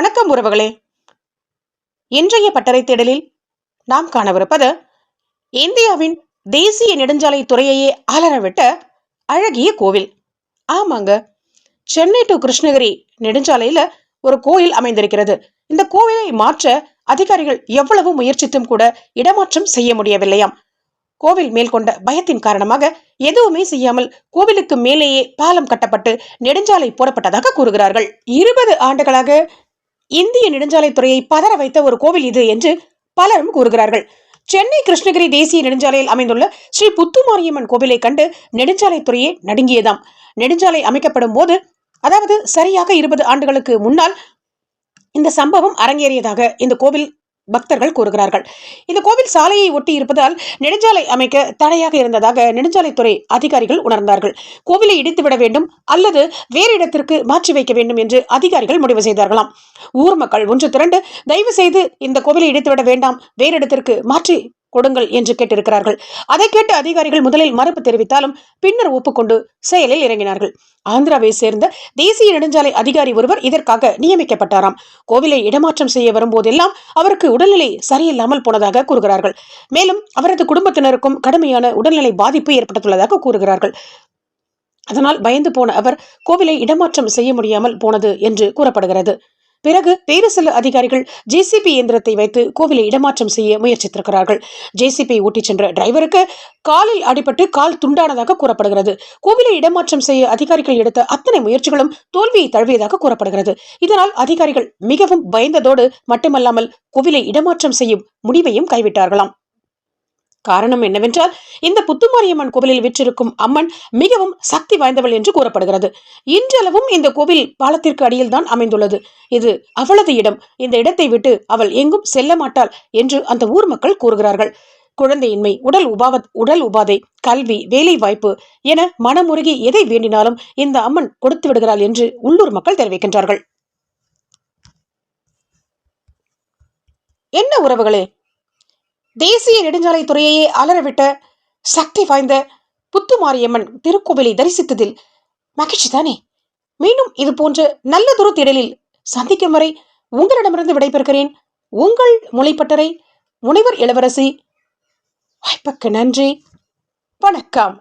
வணக்கம் உறவுகளே. இன்றைய பட்டறை தேடலில் நாம் காணவிருப்பது இந்தியாவின் தேசிய நெடுஞ்சாலை துறையையே அலறவிட்ட அழகிய கோவில். ஆமாங்க சென்னை டு கிருஷ்ணகிரி நெடுஞ்சாலையில ஒரு கோயில் அமைந்திருக்கிறது. இந்த கோவிலை மாற்ற அதிகாரிகள் எவ்வளவு முயற்சித்தும் கூட இடமாற்றம் செய்ய முடியவில்லையாம். கோவில் மேல் கொண்ட பயத்தின் காரணமாக எதுவுமே செய்யாமல் கோவிலுக்கு மேலேயே பாலம் கட்டப்பட்டு நெடுஞ்சாலை போடப்பட்டதாக கூறுகிறார்கள். இருபது ஆண்டுகளாக இந்திய நெடுஞ்சாலைத்துறையை பதற வைத்த ஒரு கோவில் இது என்று பலரும் கூறுகிறார்கள். சென்னை கிருஷ்ணகிரி தேசிய நெடுஞ்சாலையில் அமைந்துள்ள ஸ்ரீ புத்துமாரியம்மன் கோவிலை கண்டு நெடுஞ்சாலைத்துறையே நடுங்கியதாம். நெடுஞ்சாலை அமைக்கப்படும் போது அதாவது சரியாக இருபது ஆண்டுகளுக்கு முன்னால் இந்த சம்பவம் அரங்கேறியதாக இந்த கோவில் பக்தர்கள் கூறுகிறார்கள். இந்த கோவில் சாலையை ஒட்டி இருப்பதால் நெடுஞ்சாலை அமைக்க தடையாக இருந்ததாக நெடுஞ்சாலைத்துறை அதிகாரிகள் உணர்ந்தார்கள். கோவிலை இடித்துவிட வேண்டும் அல்லது வேறு இடத்திற்கு மாற்றி வைக்க வேண்டும் என்று அதிகாரிகள் முடிவு செய்தார்களாம். ஊர் மக்கள் ஒன்று திரண்டு தயவு செய்து இந்த கோவிலை இடித்துவிட வேண்டாம். வேறு இடத்திற்கு மாற்றி கொடுங்கள் என்று கேட்டிருக்கிறார்கள். அதை கேட்டு அதிகாரிகள் முதலில் மறுப்பு தெரிவித்தாலும் பின்னர் ஒப்புக்கொண்டு செயலில் இறங்கினார்கள். ஆந்திராவை சேர்ந்த தேசிய நெடுஞ்சாலை அதிகாரி ஒருவர் இதற்காக நியமிக்கப்பட்டாராம். கோவிலை இடமாற்றம் செய்ய வரும்போதெல்லாம் அவருக்கு உடல்நிலை சரியில்லாமல் போனதாக கூறுகிறார்கள். மேலும் அவரது குடும்பத்தினருக்கும் கடுமையான உடல்நிலை பாதிப்பு ஏற்பட்டுள்ளதாக கூறுகிறார்கள். அதனால் பயந்து போன அவர் கோவிலை இடமாற்றம் செய்ய முடியாமல் போனது என்று கூறப்படுகிறது. பிறகு வேறு சில அதிகாரிகள் ஜேசிபி இயந்திரத்தை வைத்து கோவிலை இடமாற்றம் செய்ய முயற்சித்திருக்கிறார்கள். ஜேசிபி ஓட்டிச் சென்ற டிரைவருக்கு காலில் அடிபட்டு கால் துண்டானதாக கூறப்படுகிறது. கோவிலை இடமாற்றம் செய்ய அதிகாரிகள் எடுத்த அத்தனை முயற்சிகளும் தோல்வியை தழுவியதாக கூறப்படுகிறது. இதனால் அதிகாரிகள் மிகவும் பயந்ததோடு மட்டுமல்லாமல் கோவிலை இடமாற்றம் செய்யும் முடிவையும் கைவிட்டார்களாம். காரணம் என்னவென்றால் இந்த புத்துமாரியம்மன் கோவிலில் விற்றிருக்கும் அம்மன் மிகவும் சக்தி வாய்ந்தவள் என்று கூறப்படுகிறது. இன்றளவும் இந்த கோவில் பாலத்திற்கு அடியில் தான் அமைந்துள்ளது. இது அவளது இடம். இந்த இடத்தை விட்டு அவள் எங்கும் செல்ல மாட்டாள் என்று அந்த ஊர் மக்கள் கூறுகிறார்கள். குழந்தையின்மை உடல் உபாவ உடல் உபாதை கல்வி வேலை வாய்ப்பு என மனமுருகி எதை வேண்டினாலும் இந்த அம்மன் கொடுத்து விடுகிறாள் என்று உள்ளூர் மக்கள் தெரிவிக்கின்றார்கள். என்ன உறவுகளே? தேசிய நெடுஞ்சாலை துறையையே அலறவிட்ட சக்தி வாய்ந்த புத்துமாரியம்மன் திருக்கோவிலை தரிசித்ததில் மகிழ்ச்சி தானே மீண்டும் இது போன்ற நல்லதொரு திடலில் சந்திக்கும் வரை உங்களிடமிருந்து விடைபெறுகிறேன். உங்கள் மொழிப்பட்டறை முனைவர் இளவரசி. வாய்ப்புக்கு நன்றி. வணக்கம்.